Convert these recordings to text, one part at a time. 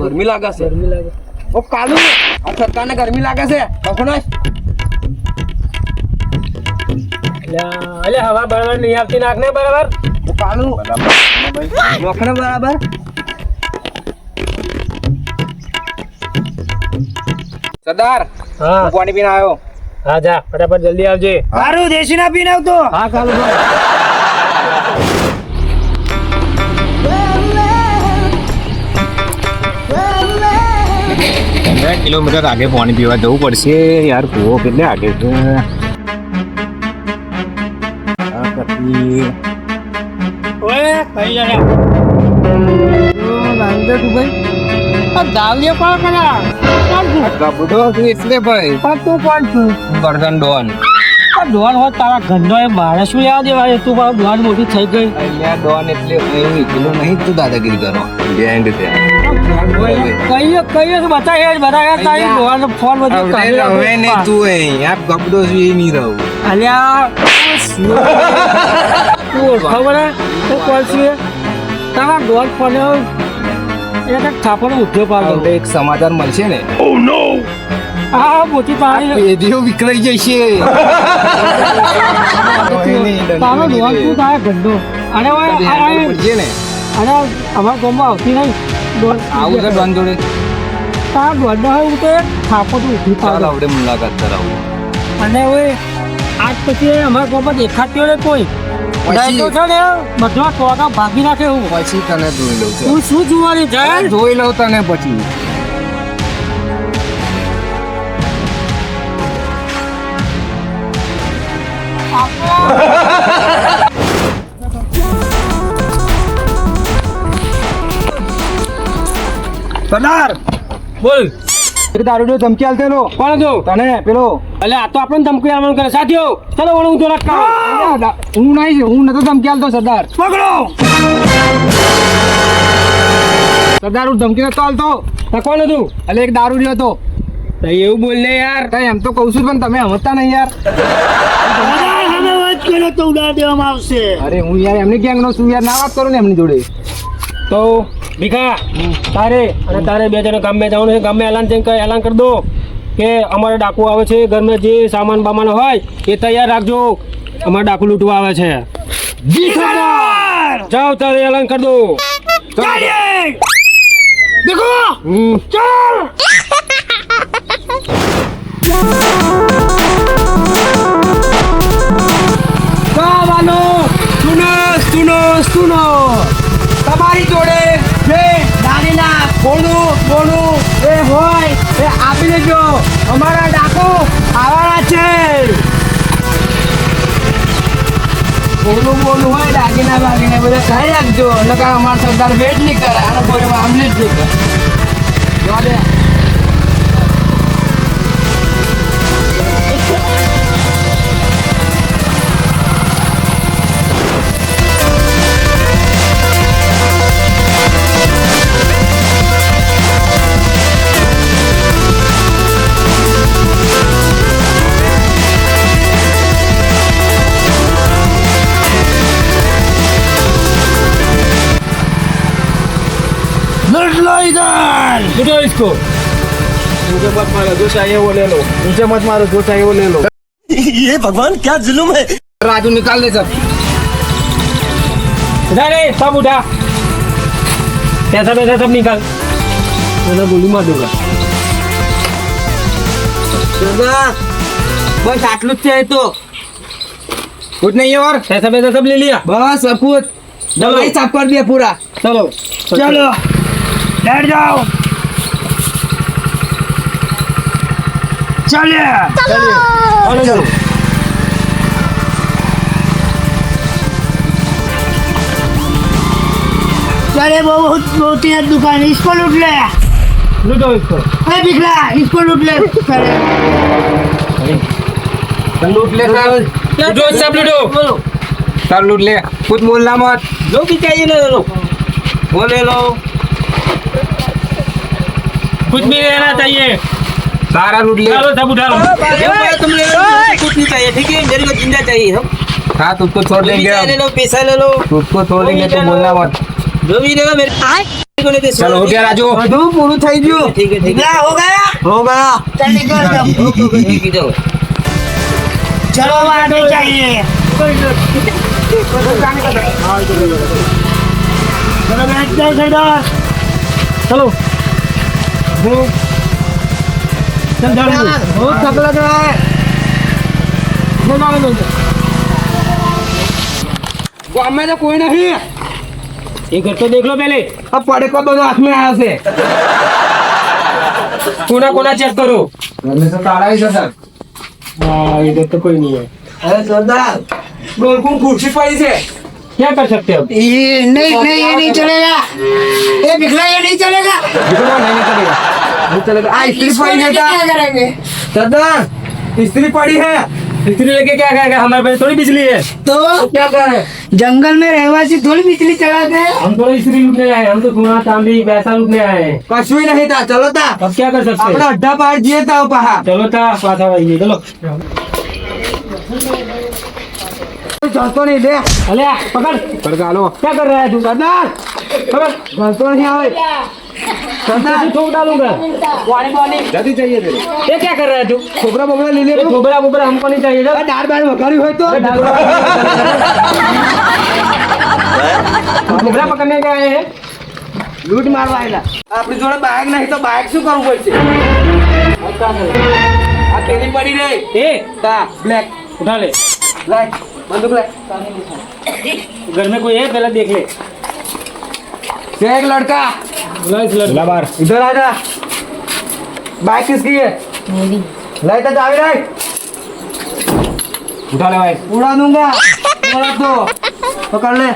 ગરમી લાગે છે. ગરમી લાગે ઓ કાલુ. આ સરકારને ગરમી લાગે છે. અલ્યા અલ્યા હવા બરાબર નહીં આવતી નાખ ને બરાબર. ઓ કાલુ. નોખને બરાબર. સરદાર હા. પાણી પીને આવ્યો. હા જા ફટાફટ જલ્દી આવજે. મારું દેશી ના પીને આવતો. હા કાલુ કિલોમીટર આગે પાણી પીવા જવું પડશે. યાર કૂવો કેટલે આગે છે. ડોન. હોત તારા ગંધો એ મારે શું યાદ દેવા તું મારું ડોન મોટી થઈ ગઈ. ડોન એટલે એવું નહીં તું દાદાગીરી કરો. કહીએ કહીએ તો બતા યાર બધા યાર તારી ડોન ફોન બધું હવે હવે નહીં તું અહીં આ કબડો છું એ નહીં રહું. અલ્યા તું ખબર હે? તું છે તારા ફોન એક થાપડો ઉઠ્યો પાડો એક સમાચાર મળશે ને? આ મોટી વિકરાઈ જશે. તારો ડોન તું તારા ગંડો? અરે ઓય અરે ને? અરે અમારા ગામમાં આવતી નહીં. આવું છે ડોન જોડે આ ડોન હોય હું તો ઉઠી ચાલ પાડો આપણે મુલાકાત કરાવું. અને હવે આજ પછી અમારા ગામમાં દેખાતી હોય કોઈ. પછી- છે ને બધા ટોકા ભાગી નાખે હું પછી તને જોઈ લઉં હું શું જોવાની જાય? જોઈ લઉં તને પછી. સરદાર બોલ. એક દારૂડિયો ધમકી આલતો એનો. કોણ જો તને પેલો. એટલે આ તો આપણને ધમકી આવવાનું કરે. સાથીઓ ચલો હું તો લટકા હું! નહીં હું નતો ધમકી આલતો સરદાર. પકડો! સરદાર હું ધમકી નતો આલતો. કોણ હતું? એટલે એક દારૂડિયો હતો. એવું બોલ ને યાર. કઈ એમ તો કહું છું પણ તમે સમજતા નહીં યાર. તો ઉડાડ દેવામાં આવશે. અરે હું યાર એમની ગેંગ નો છું યાર ના વાત કરું ને એમની જોડે. તો ભીખા તારે અને તારે બે જણા ગામમાં જવાનું છે. ગામમાં એલાન થઈને એલાન કરી દો કે અમારે ડાકુ આવે છે ઘરમાં જે સામાન બામાન હોય એ તૈયાર રાખજો. અમારે ડાકુ લૂંટવા આવે છે. જાઓ તારે એલાન કરી દો. દેખો! ચાલ! સુનો સુનો સુનો તમારી જોડે નાનીના બોલું બોલું, એ હોય, એ આપી દેજો. અમારા ડાકુ આવવાના છે. બોલું બોલું હોય, દાગીના, બાગીના બધા ખાઈ રાખજો. એટલે અમારા સરદાર વેટ નહીં કરે. અને કોઈ આમલી જ નહીં કરે જવા દે लड़ लो इधर લૂંટો इसको मुझे मत मारो जो चाहिए वो ले लो मुझे मत मारो जो चाहिए वो ले लो ये भगवान क्या जुल्म है राजू निकाल दे सब उठा रे सब उठा पैसा पैसा सब निकाल मैंने गोली मार दूंगा बस आटलू જ છે તો कुछ नहीं और पैसा पैसा सब ले लिया बस सब कुछ दवाई साफ कर दिया पूरा चलो चलो बैठ जाओ चलिए चलो चलो चले वो बहुत बहुत ही दुकान है, इसको लूट ले लूटो इसको अरे बिखला इसको लूट ले चले लूट ले सब लूटो सब लूटो सब लूट ले कुछ बोलना मत जो भी चाहिए ले लो वो ले लो कुछ भी लेना चाहिए सारा लूट ले चलो सब उठा लो तुम ले लो कुछ नहीं चाहिए ठीक है मेरे को जिंदा चाहिए हाँ तुझको छोड़ देंगे ले अब लो पैसा ले लो तुझको छोड़ देंगे तो बोलना मत जो भी देगा मेरे ચલો હો ગયા રાજુ બધું પૂરું થઈ ગયું निकला हो गया હો ગયા चल निकल अब। चलो अब आटो चाहिए चलो बैठ जाओ सरदार ચલો હું ચલ ખૂબ સમજાવું ખૂબ તકલીફ છે. સમજાવે ગામમાં તો કોઈ નહીં. એ ઘર તો દેખ લો પેલે. આ પડે પર બધો હાથમાં આવ્યો છે. કોના કોના ચેક કરો? રમેશ તો તાળાવી છે સર હા એ તો કોઈ નહીં. અરે સરદાર ડોલકું ખુરશી પડી છે? क्या कर सकते हो? ये नहीं नहीं ये नहीं चलेगा। ये बिखरा ये नहीं चलेगा। दिखो नहीं चलेगा। नहीं चलेगा। आ स्त्री पड़ी है क्या क्या करेंगे? सरदार स्त्री पड़ी है। इस्त्री लेके क्या करेगा? हमारे पास थोड़ी बिजली है। तो क्या करे? जंगल में रहवासी थोड़ी बिजली चलाते हैं हम तो स्त्री लूटने आए हम तो सोना चांदी पैसा लूटने आए कछु ही नहीं था चलो था अब क्या कर सकते अपना अड्डा पार जिए था चलो था पाथा भाई चलो। જલતો પકડને ગયા હે લૂટ મારવા આવેલા આપણી જોડે બાઇક નહીં તો બાઇક શું કરવું પડશે? આ પેલી પડી રહી. એ? તા બ્લેક. ઉઠા લે. લાઈટ बंदूक ले घर में कोई है? पहले देख ले। एक लड़का। लड़का। बार इधर आ जा। बाइक किसकी है? मेरी। लाइट तो जावे लाइट उठा ले भाई। उड़ा दूँगा। बोला तो पकड़ ले।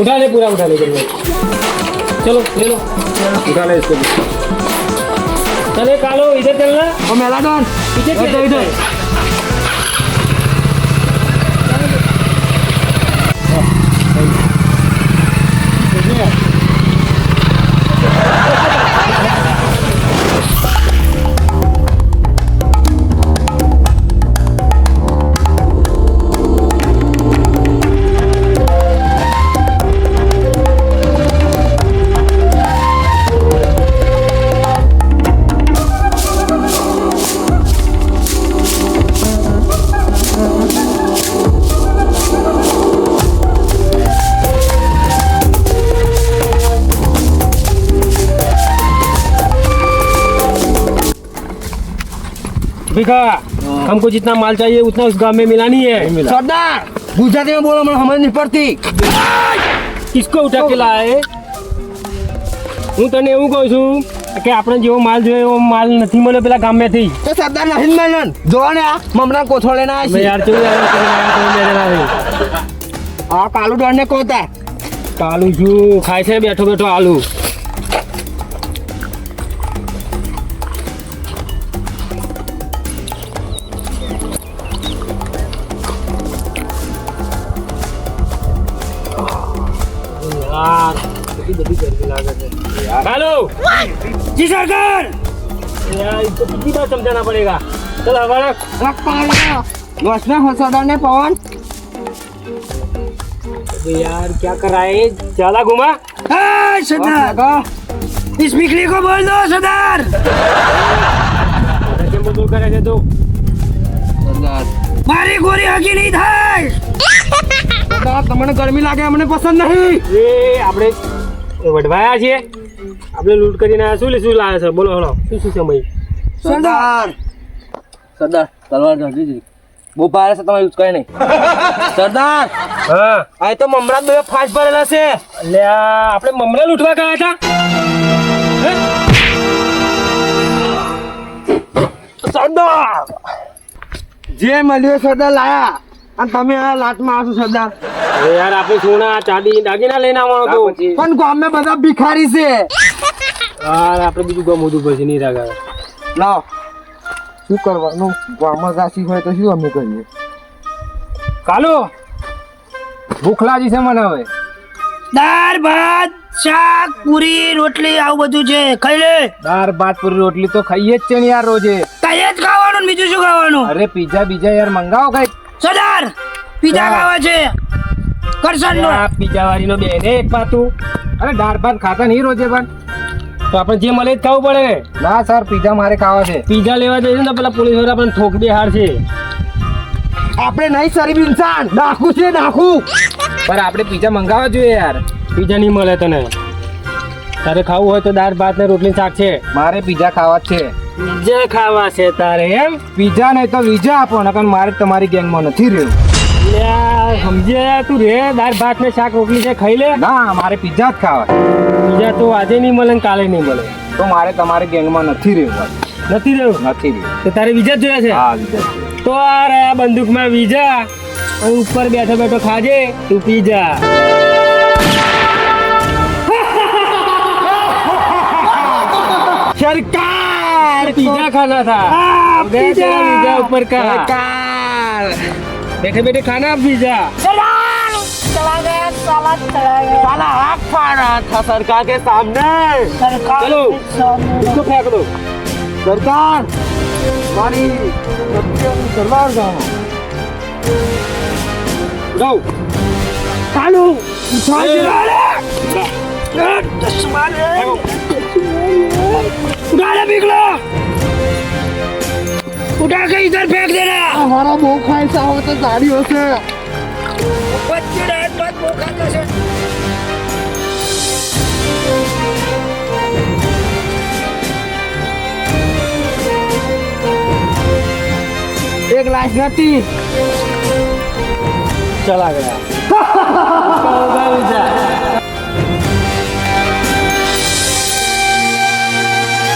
उठा ले पूरा उठा ले चलो ले लो। उठा ले इसको। चले कालो इधर चलना। और मैदान। पीछे इधर इधर। भीखा हमको जितना माल चाहिए उतना उस गांव में मिला नहीं है सरदार गुजराती में बोलो મને સમજ નહીં પડતી કિસકો ઉઠા કે લાય હું તને એવું કહું છું કે આપણે જેવો માલ જોઈએ એવો માલ નથી મળ્યો પેલા ગામમાંથી તો સરદાર નહીં મેનન જો ને આ મમરા કોથળે ના મેં છે યાર કેવું યાર કરીને આવ્યા તમે બે જણા રહી. આ કાલુ ડર ને કોતા કાલું છું ખાય છે બેઠો બેઠો આલુ કેટલી બધી ગરમી લાગે છે. કાલુ! जी सरकार यार, इसको कितनी बार समझाना पड़ेगा चल हमारा વસના હો સરદાર ને પવન अबे यार क्या कर रहा है ज्यादा घुमा हाँ, सरदार લગા इस बिखरी को बोल दो सरदार કેમ બધું કરે છે તું સરદાર મારી ગોરી હકી નહીં થાય સરદાર તમને ગરમી લાગે અમને પસંદ નહીં એ આપણે વઢવાયા છીએ. આપણે લૂંટ કરીને આયા. શું લે શું લાવે છે? બોલો હલો શું શું સમય સરદાર. સરદાર તલવાર ઢાંકી દીધી બહુ ભારે છે તમે યુઝ કરે નહીં. સરદાર હા. આ તો મમરા બે ફાસ્ટ ભરેલા છે. એટલે આપણે મમરા લૂંટવા ગયા હતા. સરદાર. જે મળ્યો સરદાર લાયા. અને તમે આ લાટમાં આવશો સરદાર. અરે યાર આપણે સોના ચાંદી દાગીના લઈને આવવાનો તો. પણ ગામે બધા ભિખારી છે. યાર આપણે બીજું ગમું પછી નહીં રાગા લાવ. શું કરવાનું? ગામમાં રાશિ હોય તો શું અમે કરીએ? કાલો ભૂખ લાગી છે મને હવે. દાળ ભાત શાક પૂરી રોટલી આવું બધું છે. ખાઈ લે. દાળ ભાત પૂરી રોટલી તો ખાઈએ જ છે ને યાર રોજે. કઈ જ ખાવાનું બીજું શું ખાવાનું? અરે પીઝા બીજા યાર મંગાવો કઈ સરદાર પીઝા ખાવા છે. કરશન નો. આ પીઝા વાળીનો બે ને એક પાતું. અરે દાળ ભાત ખાતા નહીં રોજે પણ. તો આપણે જે મળે જ ખાવું પડે. ને ના સર પીઝા મારે ખાવા છે. પીઝા લેવા જઈએ ને પેલા પોલીસવાળા આપણને ઠોક બે હાર છે આપણે નહીં શરીફ ઇન્સાન. નાખું છે નાખું. પણ આપણે પીઝા મંગાવવા જોઈએ યાર. પીઝા નહીં મળે તને. તારે ખાવું હોય તો દાળ ભાત ને રોટલી શાક છે. મારે પીઝા ખાવા જ છે. પીઝા ખાવા છે તારે એમ? બીજા નહીં તો વિઝા આપો નકર મારે તમારી ગેંગમાં નથી રહેવું. લ્યા, સમજ્યા તું રે દાળ ભાત ને શાક રોટલી છે ખાઈ લે. ના મારે પીઝા જ ખાવા. પીઝા તો આજે નહીં મળે ને કાલે નહીં મળે. તો મારે તમારી ગેંગમાં નથી રહેવું. નથી રહેવું? નથી રહેવું. તો તારે વિઝા જ જોયા છે? હા વિઝા જ. તો આ રહ્યા બંદૂકમાં વિઝા. ઉપર બેઠો બેઠો ખાજે તું પીઝા સરકાર! कार तो पिज्जा खाना था। पिज्जा। ऊपर का। कार। बैठे बैठे खाना पिज्जा? साला हाथ रहा था सरकार के सामने। सरकार चलो इसको फेंक दो। सरकार हमारी जाओ। कालू उठा ले बिगलो उठा के इधर फेंक देना हमारा मुंह खायचा हो तो गाड़ी हो से बच्चे रात बात वो खाता से एक लाख नती चला गया इसका होगा विज़ा